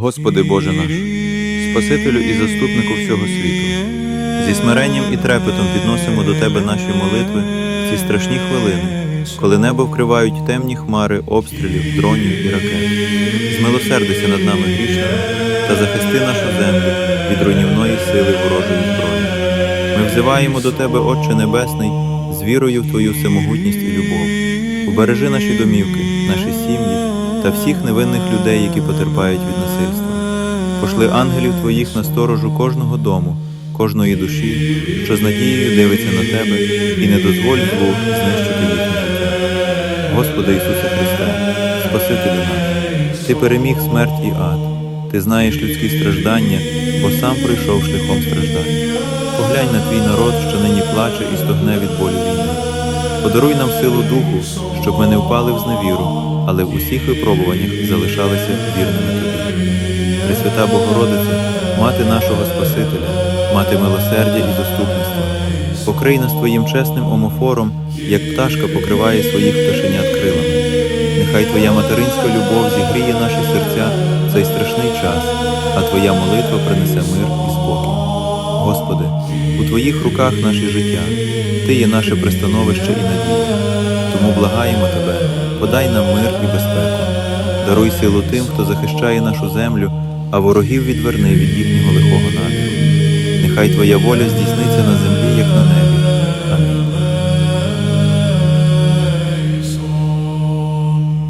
Господи Боже наш, Спасителю і заступнику всього світу, зі смиренням і трепетом підносимо до Тебе наші молитви в ці страшні хвилини, коли небо вкривають темні хмари обстрілів, дронів і ракет. Змилосердися над нами грішними та захисти нашу землю від руйнівної сили ворожої зброї. Ми взиваємо до Тебе, Отче Небесний, з вірою в Твою всемогутність і любов. Убережи наші домівки, наші сім'ї та всіх невинних людей, які потерпають від насильства. Пошли ангелів Твоїх на сторожу кожного дому, кожної душі, що з надією дивиться на Тебе, і не дозволь злу знищити їхнє життя. Господи Ісусе Христе, Спасителю наш, Ти переміг смерть і ад, Ти знаєш людські страждання, бо сам пройшов шляхом страждання. Поглянь на твій народ, що нині плаче і стогне від болю. Подаруй нам силу духу, щоб ми не впали в зневіру, але в усіх випробуваннях залишалися вірними тобі. Пресвята Богородице, мати нашого Спасителя, мати милосердя і заступництва, покрий нас твоїм чесним омофором, як пташка покриває своїх пташенят крилами. Нехай Твоя материнська любов зігріє наші серця в цей страшний час, а Твоя молитва принесе мир і спокій. Господи, у Твоїх руках наше життя, Ти є наше пристановище і надія. Тому благаємо Тебе, подай нам мир і безпеку. Даруй силу тим, хто захищає нашу землю, а ворогів відверни від їхнього лихого наміру. Нехай Твоя воля здійсниться на землі, як на небі.